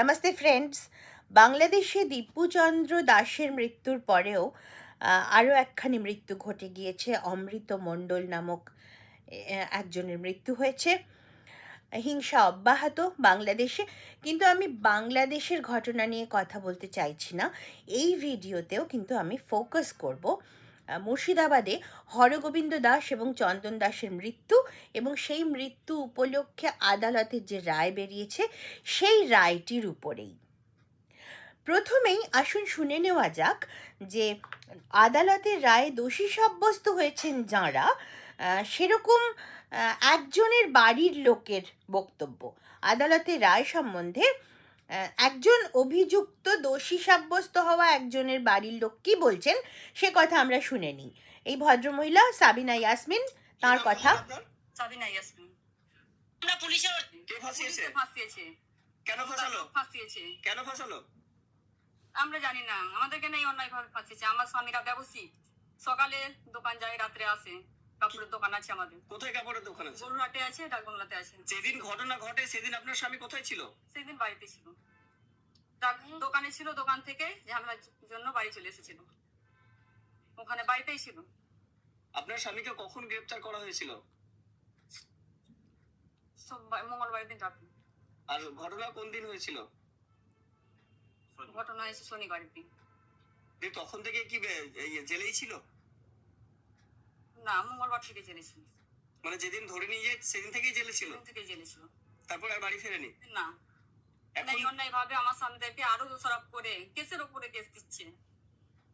Namaste friends বাংলাদেশে দীপুচন্দ্র দাসের মৃত্যুর পরেও আরও একখানি মৃত্যু ঘটে গিয়েছে। অমৃত মণ্ডল নামক একজনের মৃত্যু হয়েছে। হিংসা অব্যাহত বাংলাদেশে। কিন্তু আমি বাংলাদেশের ঘটনা নিয়ে কথা বলতে চাইছি না। এই ভিডিওতেও কিন্তু আমি ফোকাস করব। মুর্শিদাবাদে হরগোবিন্দ দাস এবং চন্দন দাসের মৃত্যু এবং সেই মৃত্যু উপলক্ষে আদালতের যে রায় বেরিয়েছে, সেই রায়টির উপরেই। প্রথমেই আসুন শুনে নেওয়া যাক যে আদালতের রায়ে দোষী সাব্যস্ত হয়েছেন যাঁরা সেরকম একজনের বাড়ির লোকের বক্তব্য। আদালতের রায় সম্বন্ধে একজন অভিযুক্ত দোষী সাব্যস্ত হওয়া একজনের বাড়ির লোক কি বলছেন সে কথা আমরা শুনে নিই। এই ভদ্রমহিলা সাবিনা ইয়াসমিন তার কথা। সাবিনা ইয়াসমিন। আমরা পুলিশের কে ফাঁসিয়েছে? ফাঁসিয়েছে। কেন ফাঁসালো? ফাঁসিয়েছে। কেন ফাঁসালো? আমরা জানি না। আমাদেরকে নেই অন্যায় ভাবে ফাঁসিয়েছে। আমার স্বামীরা ব্যবসায়ী সকালে দোকান যায় রাত্রে আসে। কাপড়ের দোকান আছে আমাদের। কোথায় কাপড়ের দোকান আছে? গরুহাটে আছে ডাকবাংলাতে আছে। যেদিন ঘটনা ঘটে সেদিন আপনার স্বামী কোথায় ছিল? সেদিন বাড়িতে ছিল। দোকানে ছিল দোকান থেকে ঝামেলার জন্য বাড়ি চলে এসেছিল। ওখানে বাড়িতেই ছিল। আপনার স্বামীকে কখন গ্রেফতার করা হয়েছিল? সোমবার মঙ্গলবার দিন রাতে। আর ঘটনা কোন দিন হয়েছিল? ঘটনা হয়েছে শনিবারের দিন। তখন থেকে কি এই জেলেই ছিল? না মঙ্গলবার থেকে জেলেছিল। মানে যেদিন ধরে নিয়ে যায় সেদিন থেকেই জেলে ছিল সেদিন থেকে জেলেছিল। তারপর আর বাড়ি ফেরেনি? না। এখন অন্যায় ভাবে আমার স্বামীদেরকে আরও দোষারোপ করে কেসের উপরে কেস দিচ্ছে।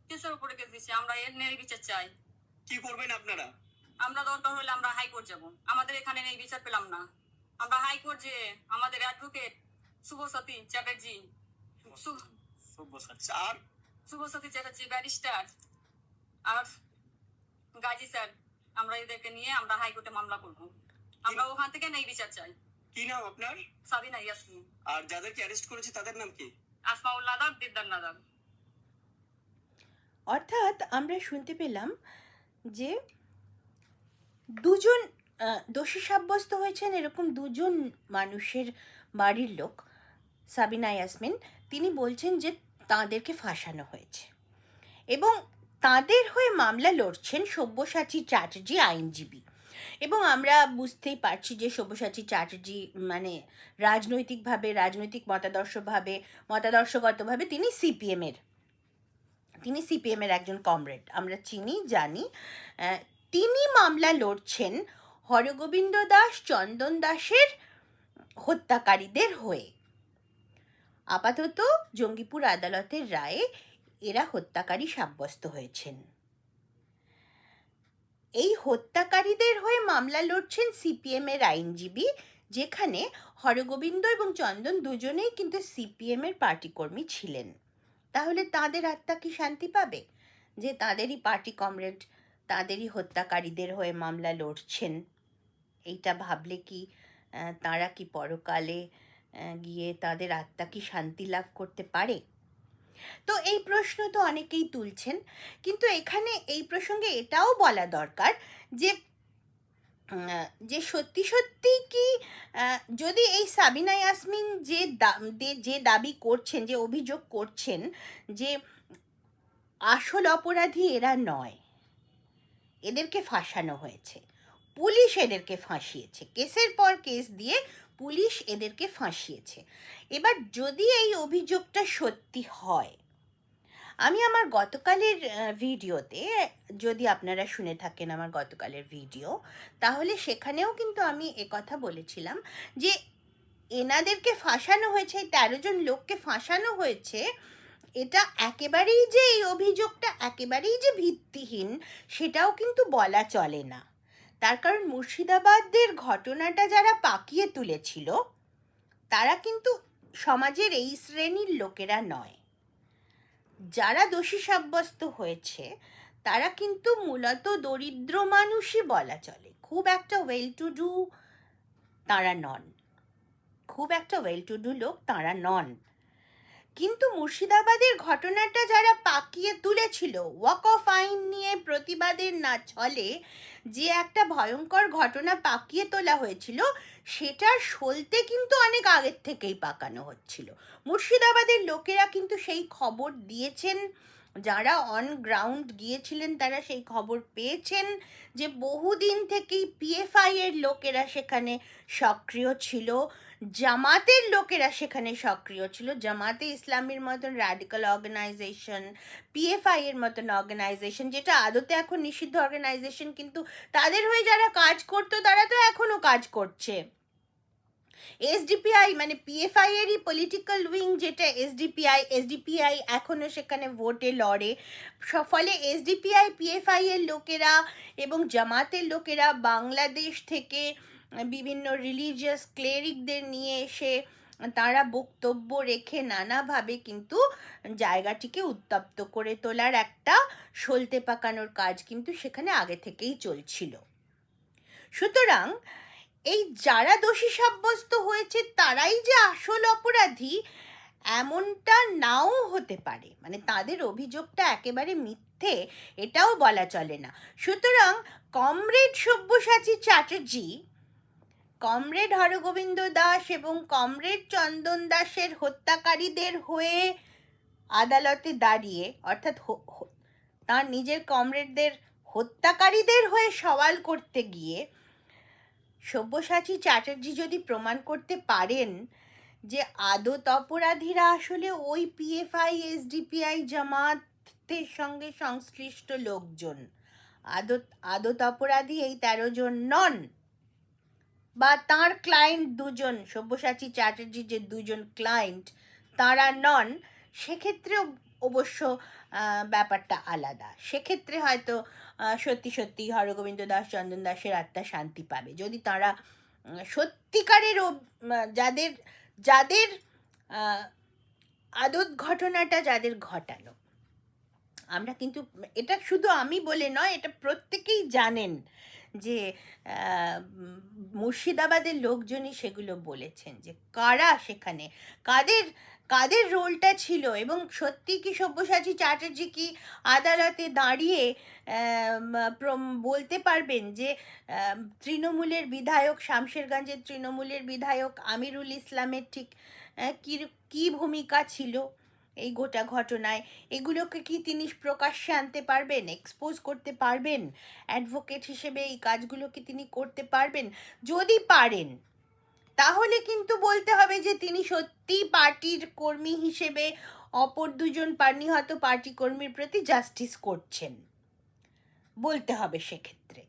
কেসের উপরে কেস দিচ্ছে আমরা এর ন্যায় বিচার চাই। কি করবেন আপনারা? আমরা দরকার হলে আমরা হাইকোর্ট যাব। আমাদের এখানে নেই বিচার পেলাম না। আমরা হাইকোর্ট যে আমাদের অ্যাডভোকেট শুভসতী চ্যাটার্জি। সু- আর? শুভসতী চ্যাটার্জি ব্যারিস্টার। আর গাজী স্যার আমরা এদেরকে নিয়ে আমরা হাইকোর্টে মামলা করব। আমরা ওখান থেকে নেই বিচার চাই। কি নাম আপনার? সাবিনা ইয়াসমিন। আর যাদেরকে অ্যারেস্ট করেছে তাদের নাম কি? আসমাউল নাদাব দিদার নাদাব। অর্থাৎ আমরা শুনতে পেলাম যে দুজন আহ, দোষী সাব্যস্ত হয়েছেন এরকম দুজন মানুষের বাড়ির লোক সাবিনা ইয়াসমিন। তিনি বলছেন যে তাদেরকে ফাঁসানো হয়েছে। এবং তাদের হয়ে মামলা লড়ছেন সব্যসাচী চ্যাটার্জি আইনজীবী। এবং আমরা বুঝতেই পারছি যে সব্যসাচী চ্যাটার্জি মানে রাজনৈতিকভাবে, রাজনৈতিক মতাদর্শভাবে, মতাদর্শগতভাবে তিনি সিপিএমের। তিনি সিপিএমের একজন কমরেড। আমরা চিনি, জানি। তিনি মামলা লড়ছেন হরগোবিন্দ দাস, চন্দন দাসের হত্যাকারীদের হয়ে। আপাতত জঙ্গিপুর আদালতের রায়ে এরা হত্যাকারী সাব্যস্ত হয়েছেন। এই হত্যাকারীদের হয়ে মামলা লড়ছেন সিপিএমের আইনজীবী, যেখানে হরগোবিন্দ এবং চন্দন দুজনেই কিন্তু সিপিএমের পার্টি কর্মী ছিলেন। তাহলে তাদের আত্মা কি শান্তি পাবে? যে তাদেরই পার্টি কমরেড, তাদেরই হত্যাকারীদের হয়ে মামলা লড়ছেন। এইটা ভাবলে কি তারা কি পরকালে গিয়ে তাদের আত্মা কি শান্তি লাভ করতে পারে? তো এই প্রশ্ন তো অনেকেই তুলছেন। কিন্তু এখানে এই প্রসঙ্গে এটাও বলা দরকার যে যে সত্যি সত্যি কি যদি এই সাবিনা ইয়াসমিন যে দা- যে দাবি করছেন, যে অভিযোগ করছেন যে আসল অপরাধী এরা নয়, এদেরকে ফাঁসানো হয়েছে, পুলিশ এদেরকে ফাঁসিয়েছে, কেসের পর কেস দিয়ে পুলিশ এদেরকে ফাঁসিয়েছে। এবার যদি এই অভিযোগটা সত্যি হয়, আমি আমার গতকালের ভিডিওতে, যদি আপনারা শুনে থাকেন আমার গতকালের ভিডিও, তাহলে সেখানেও কিন্তু আমি কথা বলেছিলাম যে এনাদেরকে ফাঁসানো হয়েছে তেরো জন লোককে ফাঁসানো হয়েছে, এটা একেবারেই যে এই অভিযোগটা একেবারেই যে ভিত্তিহীন, সেটাও কিন্তু বলা চলে না। তার কারণ মুর্শিদাবাদের ঘটনাটা যারা পাকিয়ে তুলেছিল, তারা কিন্তু সমাজের এই শ্রেণির লোকেরা নয়। যারা দোষী সাব্যস্ত হয়েছে, তারা কিন্তু মূলত দরিদ্র মানুষই বলা চলে। খুব একটা ওয়েল টু ডু তারা নন। খুব একটা ওয়েল টু ডু লোক তারা নন। কিন্তু মুর্শিদাবাদের ঘটনাটা যারা পাকিয়ে তুলেছিল ওয়াক অফ আইন নিয়ে প্রতিবাদের না ছলে যে একটা ভয়ঙ্কর ঘটনা পাকিয়ে তোলা হয়েছিল, সেটা সলতে কিন্তু অনেক আগের থেকেই পাকানো হচ্ছিল। মুর্শিদাবাদের লোকেরা কিন্তু সেই খবর দিয়েছেন, যারা অন গ্রাউন্ড গিয়েছিলেন তারা সেই খবর পেয়েছেন যে বহুদিন থেকেই পিএফআই এর লোকেরা সেখানে সক্রিয় ছিল। জামাতের লোকেরা সেখানে সক্রিয় ছিল। জামাতে ইসলামের মতন র্যাডিক্যাল অর্গানাইজেশন পিএফআই এর মতন অর্গানাইজেশন যেটা আদতে এখন নিষিদ্ধ অর্গানাইজেশন কিন্তু তাদের হয়ে যারা কাজ করতো, তারা তো এখনও কাজ করছে। এসডিপিআই মানে পিএফআই এরই পলিটিক্যাল উইং যেটা এসডিপিআই এসডিপিআই এখনও সেখানে ভোটে লড়ে। ফলে এসডিপিআই পিএফআই এর লোকেরা এবং জামাতের লোকেরা বাংলাদেশ থেকে বিভিন্ন রিলিজিয়াস ক্লেরিকদের নিয়ে এসে তারা বক্তব্য রেখে নানাভাবে কিন্তু জায়গাটিকে উত্তপ্ত করে তোলার একটা সলতে পাকানোর কাজ কিন্তু সেখানে আগে থেকেই চলছিল। সুতরাং এই যারা দোষী সাব্যস্ত হয়েছে তারাই যে আসল অপরাধী এমনটা নাও হতে পারে। মানে তাদের অভিযোগটা একেবারে মিথ্যে এটাও বলা চলে না। সুতরাং কমরেড সব্যসাচী চ্যাটার্জি কমরেড হরগোবিন্দ দাস এবং কমরেড চন্দন দাসের হত্যাকারীদের হয়ে আদালতে দাঁড়িয়ে, অর্থাৎ তার নিজের কমরেডদের হত্যাকারীদের হয়ে সওয়াল করতে গিয়ে সব্যসাচী চ্যাটার্জি যদি প্রমাণ করতে পারেন যে আদত অপরাধীরা আসলে ওই পিএফআই এসডিপিআই জামাতের সঙ্গে সংশ্লিষ্ট লোকজন। আদত আদত অপরাধী এই তেরো জন নন। বা তার ক্লায়েন্ট দুজন, সব্যসাচী চ্যাটার্জির যে দুজন ক্লায়েন্ট তারা নন, সেক্ষেত্রেও অবশ্য ব্যাপারটা আলাদা। সেক্ষেত্রে হয়তো সত্যি সত্যি হরগোবিন্দ দাস, চন্দন দাসের আত্মা শান্তি পাবে। যদি তারা সত্যিকারের যাদের যাদের আদত ঘটনাটা যাদের ঘটানো। আমরা কিন্তু, এটা শুধু আমি বলে নয়, এটা প্রত্যেকেই জানেন যে মুর্শিদাবাদের লোকজনই সেগুলো বলেছেন যে, কারা সেখানে? কাদের কাদের রোলটা ছিল? এবং সত্যি কি সব্যসাচী চ্যাটার্জি কি আদালতে দাঁড়িয়ে বলতে পারবেন যে তৃণমূলের বিধায়ক, শামশেরগঞ্জের তৃণমূলের বিধায়ক আমিরুল ইসলামের ঠিক কি কি ভূমিকা ছিল? এই গোটা ঘটনায় এগুলোকে কি তিনি প্রকাশ্যে আনতে পারবেন এক্সপোজ করতে পারবেন? অ্যাডভোকেট হিসেবে এই কাজগুলো কি তিনি করতে পারবেন? যদি পারেন, তাহলে কিন্তু বলতে হবে যে তিনি সত্যি পার্টির কর্মী হিসেবে অপর দুজন নিহত পার্টি কর্মীর প্রতি জাস্টিস করছেন, বলতে হবে সেক্ষেত্রে।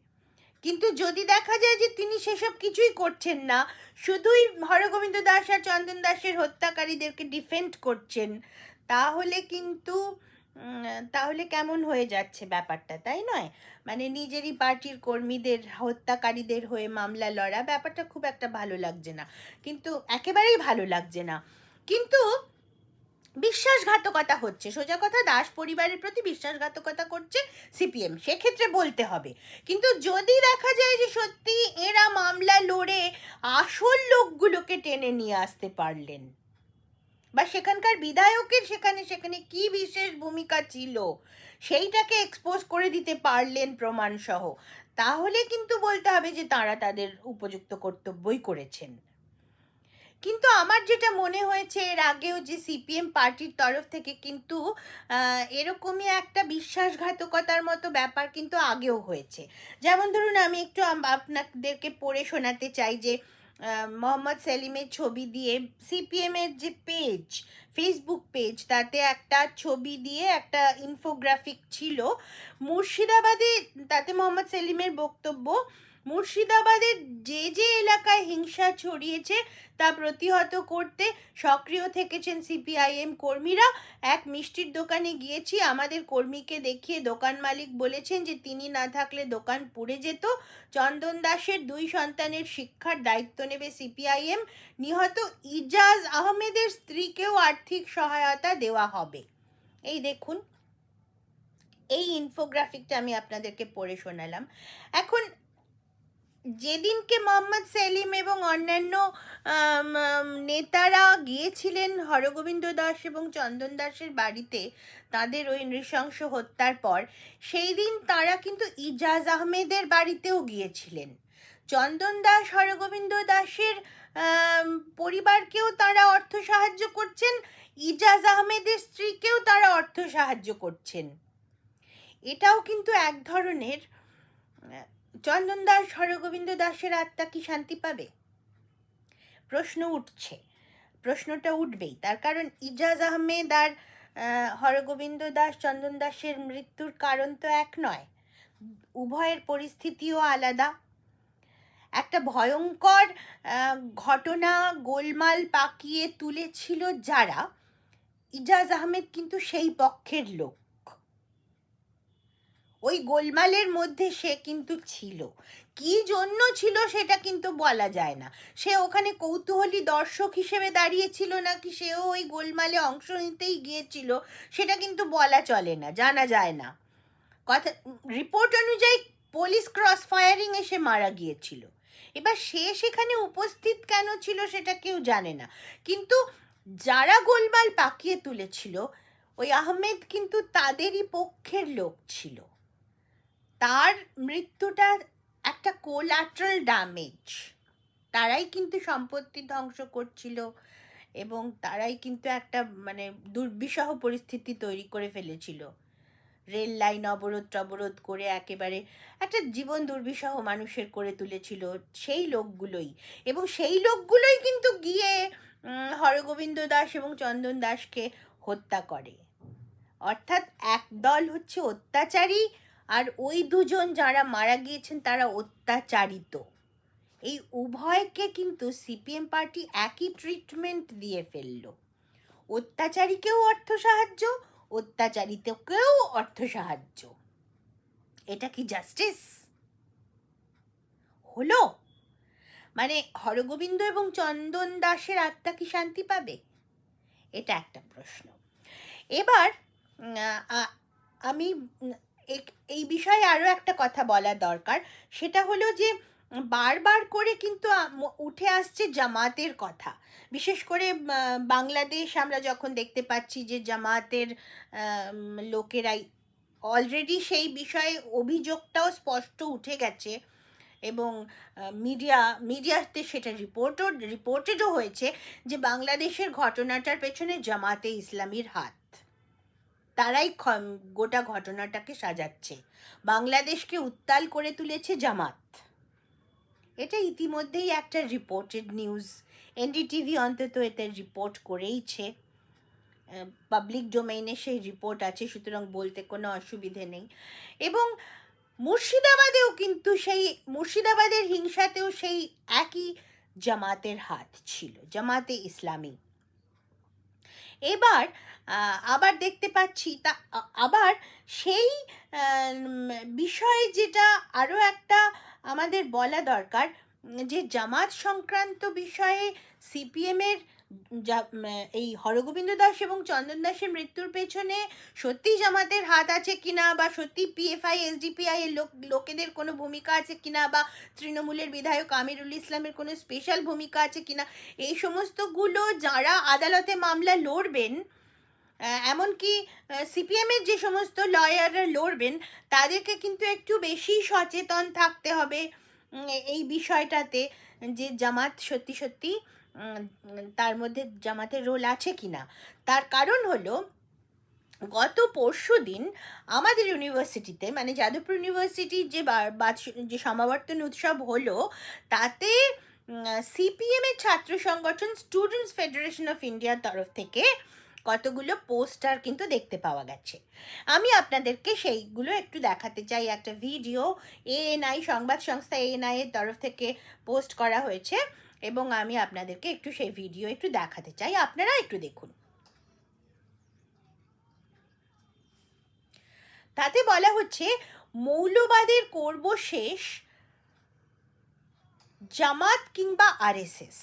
কিন্তু যদি দেখা যায় যে তিনি সেসব কিছুই করছেন না, শুধুই হরগোবিন্দ দাস আর চন্দন দাসের হত্যাকারীদেরকে ডিফেন্ড করছেন তাহলে কিন্তু তাহলে কেমন হয়ে যাচ্ছে ব্যাপারটা? তাই নয়? মানে নিজেরই পার্টির কর্মীদের, হত্যাকারীদের হয়ে মামলা লড়া ব্যাপারটা খুব একটা ভালো লাগছে না। কিন্তু একেবারেই ভালো লাগছে না। কিন্তু বিশ্বাসঘাতকতা হচ্ছে। সোজা কথা, দাস পরিবারের প্রতি বিশ্বাসঘাতকতা করছে সিপিএম। সেক্ষেত্রে বলতে হবে। কিন্তু যদি দেখা যায় যে সত্যি এরা মামলা লড়ে আসল লোকগুলোকে টেনে নিয়ে আসতে পারলেন বা সেখানকার বিধায়কের সেখানে সেখানে কি বিশেষ ভূমিকা ছিল, সেইটাকে এক্সপোজ করে দিতে পারলেন প্রমাণ সহ তাহলে কিন্তু বলতে হবে যে তারা তাদের উপযুক্ত কর্তব্যই করেছেন। কিন্তু আমার যেটা মনে হয়েছে, এর আগেও যে সিপিএম পার্টির তরফ থেকে কিন্তু এরকমই একটা বিশ্বাসঘাতকতার মতো ব্যাপার কিন্তু আগেও হয়েছে। যেমন ধরুন, আমি একটু আপনাদেরকে পড়ে শোনাতে চাই যে মোহাম্মদ সেলিমের ছবি দিয়ে সিপিএম এর যে পেজ ফেসবুক পেজ তাতে একটা ছবি দিয়ে একটা ইনফোগ্রাফিক ছিল। মুর্শিদাবাদে তাতে মোহাম্মদ সেলিমের বক্তব্য মুর্শিদাবাদের যে যে এলাকায় হিংসা ছড়িয়েছে তা প্রতিহত করতে সক্রিয় থেকেছেন সিপিআইএম কর্মীরা। এক মিষ্টির দোকানে গিয়েছি, আমাদের কর্মীকে দেখিয়ে দোকান মালিক বলেছেন যে তিনি না থাকলে দোকান পুড়ে যেত। চন্দন দাসের দুই সন্তানের শিক্ষার দায়িত্ব নেবে সিপিআইএম। নিহত ইজাজ আহমেদের স্ত্রীকেও আর্থিক সহায়তা দেওয়া হবে। এই দেখুন, এই ইনফোগ্রাফিকটা আমি আপনাদেরকে পড়ে শোনালাম। এখন যেদিনকে মোহাম্মদ সেলিম এবং অন্যান্য নেতারা গিয়েছিলেন হরগোবিন্দ দাস এবং চন্দন দাসের বাড়িতে তাদের ওই নৃশংস হত্যার পর, সেই দিন তারা কিন্তু ইজাজ আহমেদের বাড়িতেও গিয়েছিলেন। চন্দন দাস, হরগোবিন্দ দাসের পরিবারকেও তারা অর্থ সাহায্য করছেন, ইজাজ আহমেদের স্ত্রীকেও তারা অর্থ সাহায্য করছেন। এটাও কিন্তু এক ধরনের চন্দন দাস, হরগোবিন্দ দাসের আত্মা কি শান্তি পাবে? প্রশ্ন উঠছে। প্রশ্নটা উঠবেই। তার কারণ ইজাজ আহমেদ আর হরগোবিন্দ দাস, চন্দন দাসের মৃত্যুর কারণ তো এক নয়। উভয়ের পরিস্থিতিও আলাদা। একটা ভয়ঙ্কর ঘটনা গোলমাল পাকিয়ে তুলেছিল যারা। ইজাজ আহমেদ কিন্তু সেই পক্ষের লোক। ওই গোলমালের মধ্যে সে কিন্তু ছিল। কি জন্য ছিল সেটা কিন্তু বলা যায় না। সে ওখানে কৌতূহলী দর্শক হিসেবে দাঁড়িয়েছিল নাকি সেও ওই গোলমালে অংশ নিতেই গিয়েছিল সেটা কিন্তু বলা চলে না, জানা যায় না। কথা রিপোর্ট অনুযায়ী পুলিশ ক্রস ফায়ারিং এসে মারা গিয়েছিল। এবার সে সেখানে উপস্থিত কেন ছিল সেটা কেউ জানে না। কিন্তু যারা গোলমাল পাকিয়ে তুলেছিল, ওই আহমেদ কিন্তু তাদেরই পক্ষের লোক ছিল। তার মৃত্যুটা একটা কোলাট্রাল ড্যামেজ তারাই কিন্তু সম্পত্তি ধ্বংস করছিল এবং তারাই কিন্তু একটা মানে দুর্বিষহ পরিস্থিতি তৈরি করে ফেলেছিল। রেল লাইন অবরোধ টবরোধ করে একেবারে একটা জীবন দুর্বিষহ মানুষের করে তুলেছিল সেই লোকগুলোই। এবং সেই লোকগুলোই কিন্তু গিয়ে হরগোবিন্দ দাস এবং চন্দন দাসকে হত্যা করে। অর্থাৎ এক দল হচ্ছে অত্যাচারী আর ওই দুজন যারা মারা গিয়েছেন তারা অত্যাচারিত। এই উভয়কে কিন্তু সিপিএম পার্টি একই ট্রিটমেন্ট দিয়ে ফেলল। অত্যাচারীকেও অর্থ সাহায্য অত্যাচারিতকেও অর্থ সাহায্য। এটা কি জাস্টিস হলো? মানে হরগোবিন্দ এবং চন্দন দাসের আত্মা কি শান্তি পাবে? এটা একটা প্রশ্ন। এবার আমি এই বিষয়ে আরও একটা কথা বলা দরকার। সেটা হলো যে, বারবার করে কিন্তু উঠে আসছে জামাতের কথা। বিশেষ করে বাংলাদেশ আমরা যখন দেখতে পাচ্ছি যে, জামাতের লোকেরাই অলরেডি সেই বিষয়ে অভিযোগটাও স্পষ্ট উঠে গেছে এবং মিডিয়া মিডিয়াতে সেটা রিপোর্টও রিপোর্টেডও হয়েছে যে, বাংলাদেশের ঘটনাটার পেছনে জামাতে ইসলামীর হাত। তারাই গোটা ঘটনাটাকে সাজাচ্ছে। বাংলাদেশকে উত্তাল করে তুলেছে জামাত। এটা ইতিমধ্যেই একটা রিপোর্টেড নিউজ এনডিটিভি অন্তত এতে রিপোর্ট করেইছে। পাবলিক ডোমেইনে সেই রিপোর্ট আছে, সুতরাং বলতে কোনো অসুবিধে নেই। এবং মুর্শিদাবাদেও কিন্তু সেই, মুর্শিদাবাদের হিংসাতেও সেই একই জামাতের হাত ছিল, জামাতে ইসলামী। এবার আবার দেখতে পাচ্ছি তা আবার সেই বিষয়ে যেটা আরও একটা আমাদের বলা দরকার, যে জামাত সংক্রান্ত বিষয়ে সিপিএমের এই হরগোবিন্দ দাস এবং চন্দন দাসের মৃত্যুর পেছনে সত্যি জামাতের হাত আছে কিনা বা সত্যি পিএফআই এসডিপিআই এর লোক, লোকেদের কোনো ভূমিকা আছে কিনা বা তৃণমূলের বিধায়ক আমিরুল ইসলামের কোনো স্পেশাল ভূমিকা আছে কিনা? এই সমস্তগুলো যারা আদালতে মামলা লড়বেন এমনকি সিপিএমের যে সমস্ত লয়াররা লড়বেন, তাদেরকে কিন্তু একটু বেশি সচেতন থাকতে হবে এই বিষয়টাতে যে জামাত সত্যি সত্যি তার মধ্যে জামাতের রোল আছে কি না তার কারণ হলো, গত পরশু দিন আমাদের ইউনিভার্সিটিতে মানে যাদবপুর ইউনিভার্সিটির যে যে সমাবর্তন উৎসব হলো, তাতে সিপিএমের ছাত্র সংগঠন স্টুডেন্টস ফেডারেশন অফ ইন্ডিয়ার তরফ থেকে কতগুলো পোস্টার কিন্তু দেখতে পাওয়া গেছে। আমি আপনাদেরকে সেইগুলো একটু দেখাতে চাই। একটা ভিডিও এএনআই সংবাদ সংস্থা এএনআই এর তরফ থেকে পোস্ট করা হয়েছে। এবং আমি আপনাদেরকে একটু সেই ভিডিও একটু দেখাতে চাই। আপনারা একটু দেখুন। তাতে বলা হচ্ছে, মৌলবাদের করব শেষ জামাত কিংবা আরএসএস।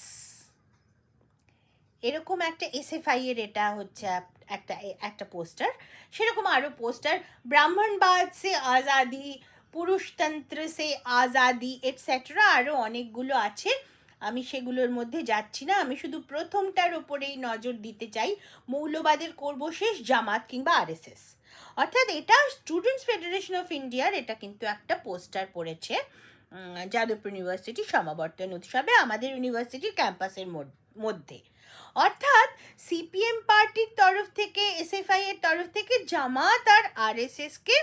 এরকম একটা এসএফআই এর এটা হচ্ছে একটা একটা পোস্টার। সেরকম আরও পোস্টার, ব্রাহ্মণবাদ সে আজাদি, পুরুষতন্ত্র সে আজাদি এটসেট্রা আরও অনেকগুলো আছে। আমি সেগুলোর মধ্যে যাচ্ছি না। আমি শুধু প্রথমটার ওপরেই নজর দিতে চাই। মৌলবাদের করব শেষ জামাত কিংবা আরএসএস। অর্থাৎ এটা স্টুডেন্টস ফেডারেশন অফ ইন্ডিয়ার এটা কিন্তু একটা পোস্টার পড়েছে। যাদবপুর ইউনিভার্সিটি সমাবর্তন উৎসবে আমাদের ইউনিভার্সিটির ক্যাম্পাসের মধ্য- অর্থাৎ সিপিএম পার্টির তরফ থেকে, এসএফআই এর তরফ থেকে জামাত আর আরএসএসকে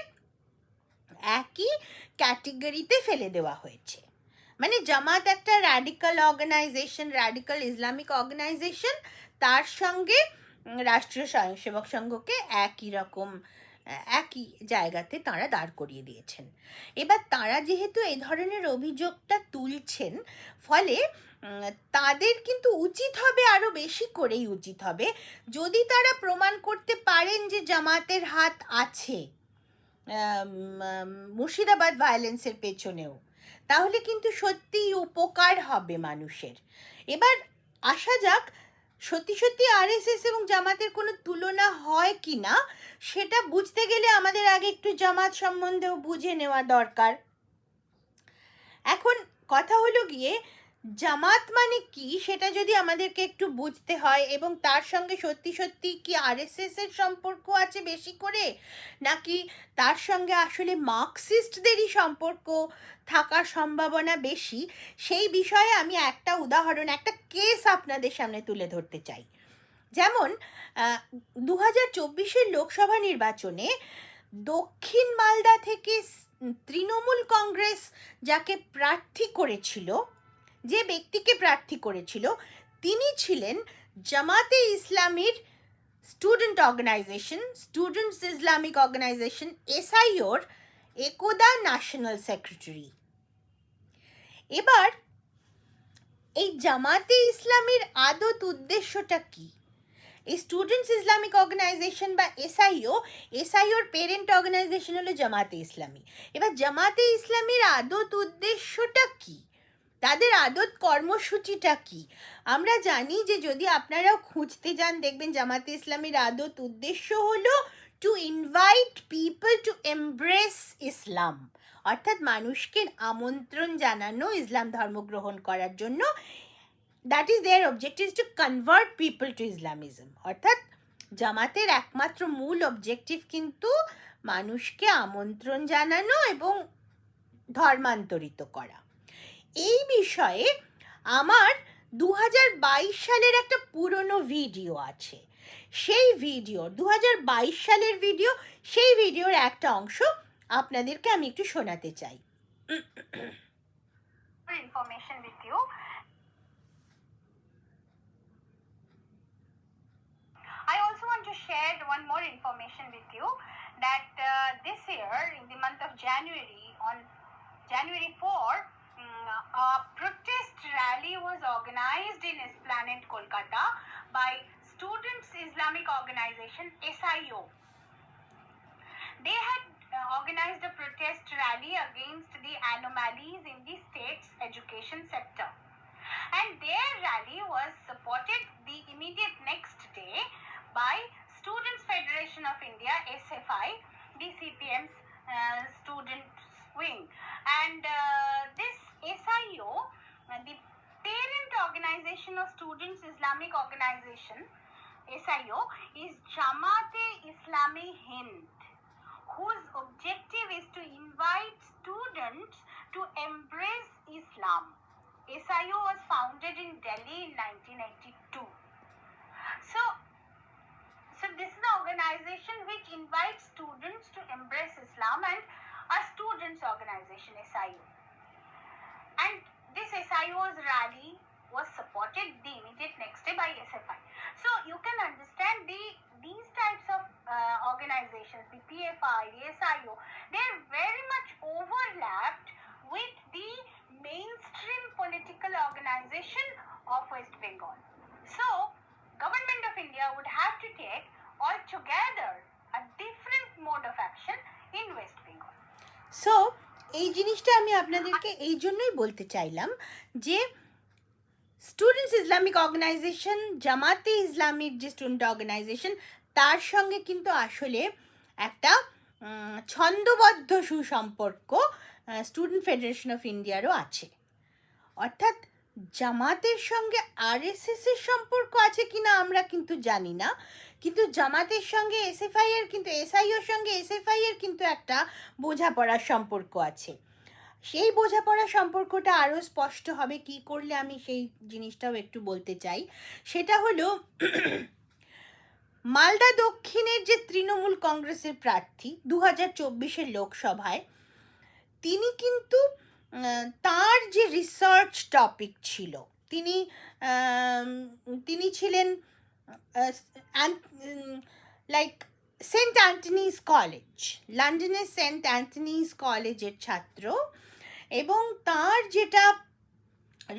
একই ক্যাটেগরিতে ফেলে দেওয়া হয়েছে। মানে জামাত একটা radical organisation radical Islamic organisation তার সঙ্গে রাষ্ট্রীয় স্বয়ংসেবক সংঘকে একই রকম, একই জায়গাতে তারা দাঁড় করিয়ে দিয়েছেন। এবার তারা যেহেতু এই ধরনের অভিযোগটা তুলছেন, ফলে তাদের কিন্তু উচিত হবে আরও বেশি করেই উচিত হবে। যদি তারা প্রমাণ করতে পারেন যে জামাতের হাত আছে মুর্শিদাবাদ ভায়োলেন্সের পেছনেও তাহলে কিন্তু সত্যিই উপকার হবে মানুষের। এবার আসা যাক, সত্যি সত্যি আরএসএস এবং জামাতের কোনো তুলনা হয় কি না, সেটা বুঝতে গেলে আমাদের আগে একটু জামাত সম্বন্ধেও বুঝে নেওয়া দরকার। এখন কথা হলো গিয়ে জামাত মানে কি সেটা যদি আমাদেরকে একটু বুঝতে হয় এবং তার সঙ্গে সত্যি সত্যি কি আরএসএস এর সম্পর্ক আছে বেশি করে? নাকি তার সঙ্গে আসলে মার্কসিস্টদেরই সম্পর্ক থাকার সম্ভাবনা বেশি? সেই বিষয়ে আমি একটা উদাহরণ, একটা কেস আপনাদের সামনে তুলে ধরতে চাই। যেমন দু হাজার চব্বিশের লোকসভা নির্বাচনে দক্ষিণ মালদা থেকে তৃণমূল কংগ্রেস যাকে প্রার্থী করেছিল যে ব্যক্তিকে প্রার্থী করেছিল, তিনি ছিলেন জামাতে ইসলামীর student organisation, students Islamic organisation, এসআইওর একদা ন্যাশনাল সেক্রেটারি। এবার, এই জামাতে ইসলামের আদত উদ্দেশ্যটা কি? এই স্টুডেন্টস ইসলামিক অর্গানাইজেশন বা এসআইও, এসআইওর পেরেন্ট অর্গানাইজেশন হলো জামাতে ইসলামী। এবার জামাতে ইসলামীর আদত উদ্দেশ্যটা কি? তাদের আদত কর্মসূচিটা কি? আমরা জানি যে যদি আপনারাও খুঁজতে যান, দেখবেন জামাতে ইসলামের আদত উদ্দেশ্য হলো to invite people to embrace Islam অর্থাৎ মানুষকে আমন্ত্রণ জানানো, ইসলাম ধর্ম গ্রহণ করার জন্য। That is their objective to convert people to Islamism অর্থাৎ জামাতের একমাত্র মূল অবজেক্টিভ কিন্তু মানুষকে আমন্ত্রণ জানানো এবং ধর্মান্তরিত করা। এই বিষয়ে আমার দু হাজার বাইশ সালের একটা পুরনো ভিডিও আছে সেই ভিডিও দু হাজার বাইশ সালের ভিডিও সেই ভিডিওর একটা অংশ আপনাদেরকে আমি একটু শোনাতে চাই information with you. I also want to share one more information with you that uh, this year, in the month of January, on January 4, mm, a protest rally was organized in Esplanade, Kolkata by Students Islamic Organization SIO. They had uh, organized a protest rally against the anomalies in the state's education sector. And their rally was supported the immediate next day by Students Federation of India, SFI, the CPM's uh, student wing. And uh, this SIO, uh, the parent organization of Students Islamic Organization, SIO, is Jamaate Islami Hind whose objective is to invite students to embrace Islam. SIO was founded in Delhi in 1982. So, so this is the organization which invites students to embrace Islam and a students organization SIO. And this SIO's rally was supported the immediate next day by SFI. So you can understand the these types of uh, organizations, the PFI, the SIO, they're very much overlapped with the mainstream political organization of West Bengal. So government of India would have to take altogether a different mode of action in West Bengal. So এই জিনিসটা আমি আপনাদেরকে এই জন্যই বলতে চাইলাম যে students Islamic organisation জামাতে ইসলামিক যে স্টুডেন্ট অর্গানাইজেশন তার সঙ্গে কিন্তু আসলে একটা ছন্দবদ্ধ সুসম্পর্ক স্টুডেন্ট ফেডারেশন অফ ইন্ডিয়ারও আছে। অর্থাৎ, জামাতের সঙ্গে আরএসএস এর সম্পর্ক আছে কিনা আমরা কিন্তু জানি না। কিন্তু জামাতের সঙ্গে এসএফআই এর কিন্তু এসআইওর সঙ্গে এসএফআই এর কিন্তু একটা বোঝাপড়ার সম্পর্ক আছে। সেই বোঝাপড়ার সম্পর্কটা আরও স্পষ্ট হবে কি করলে আমি সেই জিনিসটাও একটু বলতে চাই। সেটা হলো, মালদা দক্ষিণের যে তৃণমূল কংগ্রেসের প্রার্থী দু হাজার চব্বিশের লোকসভায়, তিনি কিন্তু তার যে রিসার্চ টপিক ছিল, তিনি তিনি ছিলেন লাইক সেন্ট অ্যান্টনিজ কলেজ লন্ডনের সেন্ট অ্যান্টনিজ কলেজের ছাত্র এবং তার যেটা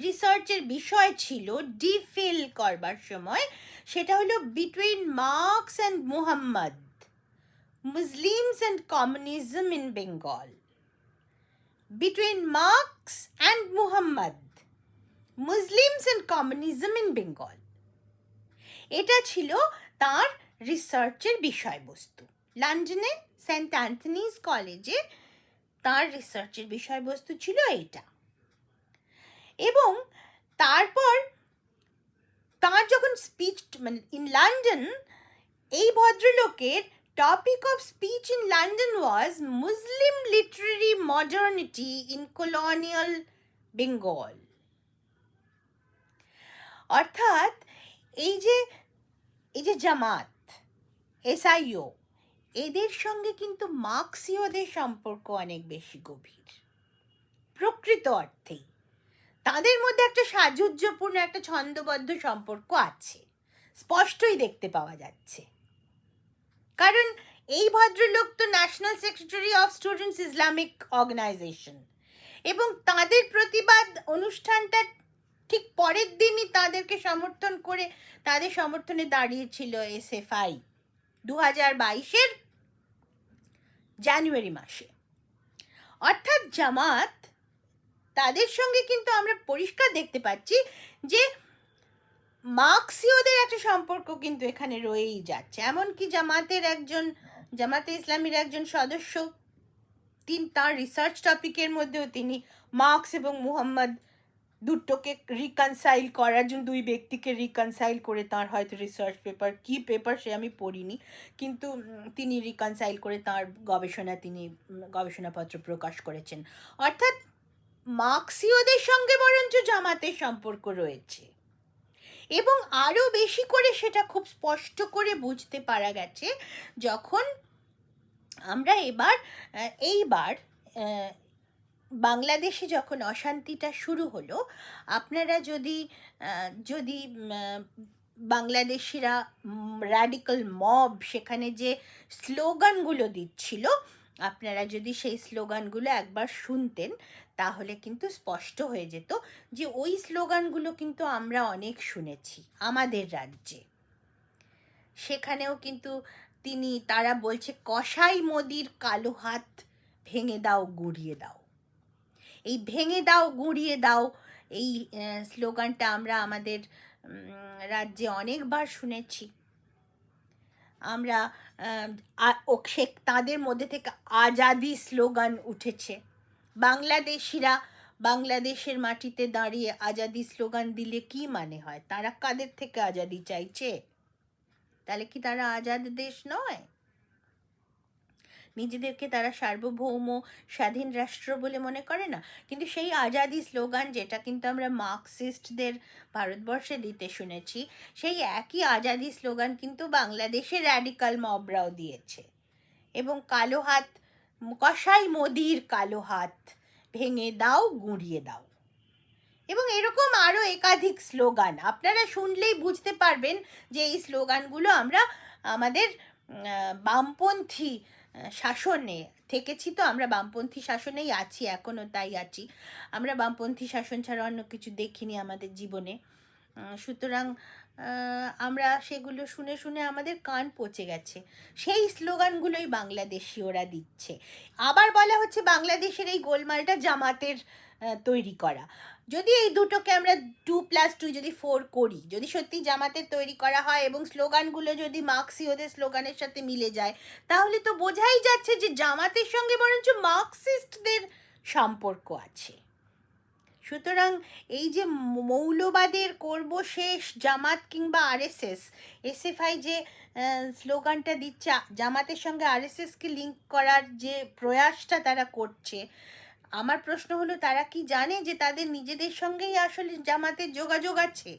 রিসার্চের বিষয় ছিল ডিফিল করবার সময়, সেটা হলো between Marx and Muhammad Muslims and communism in Bengal between Marx and Muhammad Muslims and communism in Bengal এটা ছিল তার রিসার্চের বিষয়বস্তু। লন্ডনে সেন্ট অ্যান্থনিজ কলেজে তার রিসার্চের বিষয়বস্তু ছিল এটা এবং তারপর তার যখন স্পিচ মানে ইন লন্ডন এই ভদ্রলোকের topic of speech in London was Muslim literary modernity in colonial Bengal অর্থাৎ এই যে এই যে জামাত, এসআইও, এদের সঙ্গে কিন্তু মার্ক্সীয়দের সম্পর্ক অনেক বেশি গভীর। প্রকৃত অর্থেই তাদের মধ্যে একটা সাযুজ্যপূর্ণ, একটা ছন্দবদ্ধ সম্পর্ক আছে, স্পষ্টই দেখতে পাওয়া যাচ্ছে। কারণ এই ভদ্রলোক তো national secretary of students Islamic organisation এবং তাদের প্রতিবাদ অনুষ্ঠানটা ঠিক পরের দিনই তাদেরকে সমর্থন করে, তাদের সমর্থনে দাঁড়িয়েছিল এসএফআই দু হাজার বাইশের জানুয়ারি মাসে। অর্থাৎ জামাত তাদের সঙ্গে কিন্তু আমরা পরিষ্কার দেখতে পাচ্ছি যে মার্ক্সীয়দের একটা সম্পর্ক কিন্তু এখানে রয়েই যাচ্ছে। এমনকি জামাতের একজন, জামাতে ইসলামীর একজন সদস্য, তিনি তার রিসার্চ টপিকের মধ্যেও তিনি মার্কস এবং মুহাম্মদ দুটোকে রিকনসাইল করার জন্য, দুই ব্যক্তিকে রিকনসাইল করে তার হয়তো রিসার্চ পেপার কি পেপার সে আমি পড়িনি, কিন্তু তিনি রিকনসাইল করে তার গবেষণা তিনি গবেষণাপত্র প্রকাশ করেছেন। অর্থাৎ মার্ক্সীয়দের সঙ্গে বরঞ্চ জামাতের সম্পর্ক রয়েছে। এবং আরও বেশি করে সেটা খুব স্পষ্ট করে বুঝতে পারা গেছে, যখন আমরা এবার এইবার বাংলাদেশে যখন অশান্তিটা শুরু হলো, আপনারা যদি যদি বাংলাদেশিরা র্যাডিক্যাল মব সেখানে যে স্লোগানগুলো দিচ্ছিল, আপনারা যদি সেই স্লোগানগুলো একবার শুনতেন, তাহলে কিন্তু স্পষ্ট হয়ে যেত যে ওই স্লোগানগুলো কিন্তু আমরা অনেক শুনেছি আমাদের রাজ্যে। সেখানেও কিন্তু তিনি, তারা বলছে, কসাই মোদির কালো হাত ভেঙে দাও, গুঁড়িয়ে দাও। এই ভেঙে দাও, গুঁড়িয়ে দাও। এই স্লোগানটা আমরা আমাদের রাজ্যে অনেকবার শুনেছি। আমরা সে, তাদের মধ্যে থেকে আজাদি স্লোগান উঠেছে। বাংলাদেশিরা বাংলাদেশের মাটিতে দাঁড়িয়ে আজাদি স্লোগান দিলে কি মানে হয়? তারা কাদের থেকে আজাদি চাইছে? তাহলে কি তারা আজাদ দেশ নয়? নিজেদেরকে তারা সার্বভৌম, স্বাধীন রাষ্ট্র বলে মনে করে না। কিন্তু সেই আজাদি স্লোগান যেটা কিন্তু আমরা মার্কসিস্টদের ভারতবর্ষে দিতে শুনেছি, সেই একই আজাদি স্লোগান কিন্তু বাংলাদেশের র্যাডিকাল মবরাও দিয়েছে। এবং কালো হাত, কসাই মোদির কালো হাত ভেঙে দাও, গুঁড়িয়ে দাও। এবং এরকম আরও একাধিক স্লোগান। আপনারা শুনলেই বুঝতে পারবেন যে এই স্লোগানগুলো আমরা আমাদের বামপন্থী শাসনে থেকেছি তো, আমরা বামপন্থী শাসনেই আছি, এখনও তাই আছি। আমরা বামপন্থী শাসন ছাড়া অন্য কিছু দেখিনি আমাদের জীবনে। সুতরাং আমরা সেগুলো শুনে শুনে আমাদের কান পচে গেছে। সেই স্লোগানগুলোই বাংলাদেশি ওরা দিচ্ছে। আবার বলা হচ্ছে বাংলাদেশের এই গোলমালটা জামাতের তৈরি করা। যদি এই দুটোকে আমরা টু প্লাস টু যদি ফোর করি, যদি সত্যি জামাতের তৈরি করা হয় এবং স্লোগানগুলো যদি মার্কসীয়দের স্লোগানের সাথে মিলে যায়, তাহলে তো বোঝাই যাচ্ছে যে জামাতের সঙ্গে বরঞ্চ মার্কসিস্টদের সম্পর্ক আছে। সুতরাং এই যে মৌলবাদের করব শেষ জামাত কিংবা আরএসএস এসএফআই যে স্লোগানটা দিচ্ছে, জামাতের সঙ্গে আরএসএসকে লিঙ্ক করার যে প্রয়াসটা তারা করছে আমার প্রশ্ন হলো, তারা কি জানে যে তাদের নিজেদের সঙ্গেই আসলে জামাতের যোগাযোগ আছে?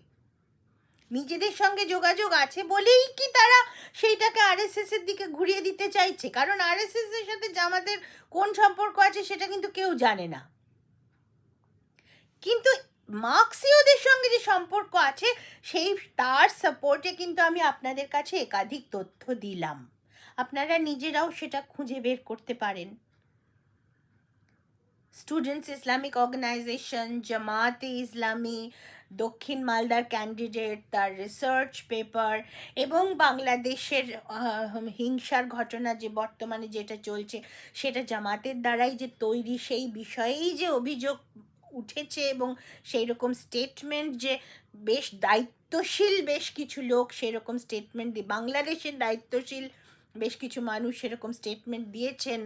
নিজেদের সঙ্গে যোগাযোগ আছে বলেই কি তারা সেইটাকে আরএসএস এর দিকে ঘুরিয়ে দিতে চাইছে? কারণ আরএসএস এর সাথে জামাতের কোন সম্পর্ক আছে সেটা কিন্তু কেউ জানে না। কিন্তু মার্কসীয়দের সঙ্গে যে সম্পর্ক আছে, সেই তার সাপোর্টে কিন্তু আমি আপনাদের কাছে একাধিক তথ্য দিলাম। আপনারা নিজেরাও সেটা খুঁজে বের করতে পারেন। স্টুডেন্টস ইসলামিক অর্গানাইজেশন জামাতে ইসলামী দক্ষিণ মালদার ক্যান্ডিডেট তার রিসার্চ পেপার এবং বাংলাদেশের হিংসার ঘটনা যে বর্তমানে যেটা চলছে সেটা জামাতের দ্বারাই যে তৈরি সেই বিষয়েই যে অভিযোগ উঠেছে এবং সেই রকম স্টেটমেন্ট যে বেশ দায়িত্বশীল বেশ কিছু লোক সেরকম স্টেটমেন্ট দিয়ে বাংলাদেশের দায়িত্বশীল বেশ কিছু মানুষ সেরকম স্টেটমেন্ট দিয়েছেন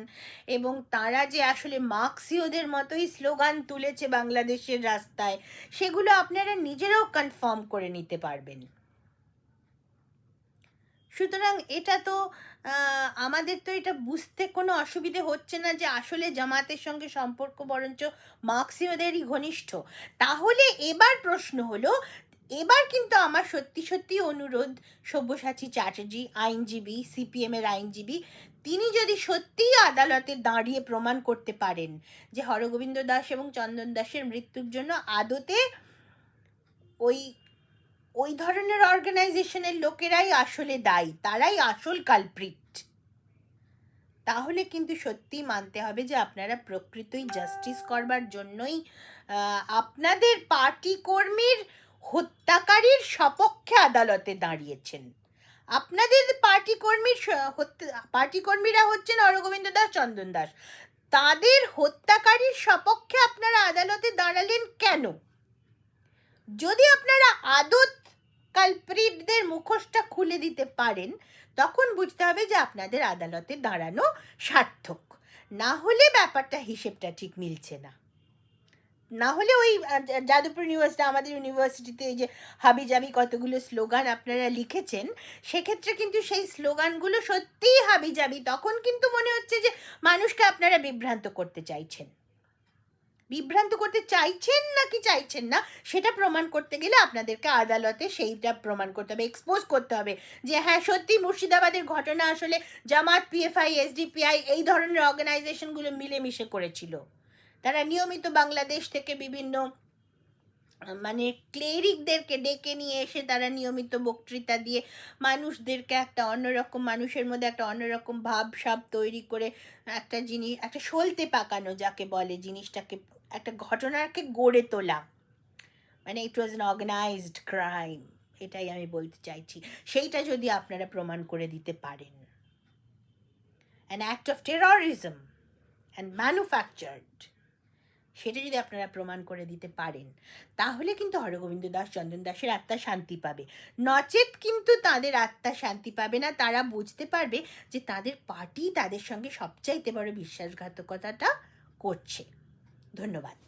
এবং তারা যে আসলে মার্কসীয়দের মতোই স্লোগান তুলেছে বাংলাদেশের রাস্তায়, সেগুলো আপনারা নিজেরাও কনফার্ম করে নিতে পারবেন। সুতরাং এটা তো আমাদের তো এটা বুঝতে কোনো অসুবিধে হচ্ছে না যে আসলে জামাতের সঙ্গে সম্পর্ক বরঞ্চ মার্কসীয়দেরই ঘনিষ্ঠ। তাহলে এবার প্রশ্ন হলো এবার কিন্তু আমার সত্যি সত্যি অনুরোধ সব্যসাচী চ্যাটার্জি, আইনজীবী সিপিএমের আইনজীবী, তিনি যদি সত্যিই আদালতে দাঁড়িয়ে প্রমাণ করতে পারেন যে হরগোবিন্দ দাস এবং চন্দন দাসের মৃত্যুর জন্য আদতে ওই ওই ধরনের অর্গানাইজেশনের লোকেরাই আসলে দায়ী, তারাই আসল কালপ্রিট তাহলে কিন্তু সত্যি মানতে হবে যে আপনারা প্রকৃতই জাস্টিস করবার জন্যই আপনাদের পার্টি কর্মীর হত্যাকারীর সপক্ষে আদালতে দাঁড়িয়েছেন। আপনাদের পার্টি কর্মীর পার্টি কর্মীরা হচ্ছেন অরগোবিন্দ দাস, চন্দন দাস। তাদের হত্যাকারীর সপক্ষে আপনারা আদালতে দাঁড়ালেন কেন? যদি আপনারা আদত কালপ্রিটদের মুখোশটা খুলে দিতে পারেন, তখন বুঝতে হবে যে আপনাদের আদালতে দাঁড়ানো সার্থক। না হলে ব্যাপারটা হিসেবটা ঠিক মিলছে না। না হলে ওই যাদবপুর ইউনিভার্সিটি আমাদের ইউনিভার্সিটিতে এই যে হাবি জাবি কতগুলো স্লোগান আপনারা লিখেছেন, সেক্ষেত্রে কিন্তু সেই স্লোগানগুলো সত্যিই হাবি জাবি তখন কিন্তু মনে হচ্ছে যে মানুষকে আপনারা বিভ্রান্ত করতে চাইছেন। বিভ্রান্ত করতে চাইছেন নাকি চাইছেন না, সেটা প্রমাণ করতে গেলে আপনাদেরকে আদালতে সেইটা প্রমাণ করতে হবে এক্সপোজ করতে হবে যে হ্যাঁ সত্যি মুর্শিদাবাদের ঘটনা আসলে জামাত পিএফআই এসডিপিআই এই ধরনের অর্গানাইজেশনগুলো মিলেমিশে করেছিল। তারা নিয়মিত বাংলাদেশ থেকে বিভিন্ন মানে ক্লেরিকদেরকে ডেকে নিয়ে এসে তারা নিয়মিত বক্তৃতা দিয়ে মানুষদেরকে একটা অন্যরকম, মানুষের মধ্যে একটা অন্যরকম ভাব সাব তৈরি করে একটা জিনিস, একটা সলতে পাকানো যাকে বলে জিনিসটাকে, একটা ঘটনাকে গড়ে তোলা। মানে it was an organised crime এটাই আমি বলতে চাইছি। সেইটা যদি আপনারা প্রমাণ করে দিতে পারেন। An act of terrorism and manufactured সেটা যদি আপনারা প্রমাণ করে দিতে পারেন, তাহলে কিন্তু হরগোবিন্দ দাস, চন্দন দাসের আত্মা শান্তি পাবে। নচেত কিন্তু তাদের আত্মা শান্তি পাবে না, তারা বুঝতে পারবে যে তাদের পার্টি তাদের সঙ্গে সবচাইতে বড় বিশ্বাসঘাতকতাটা করছে। ধন্যবাদ।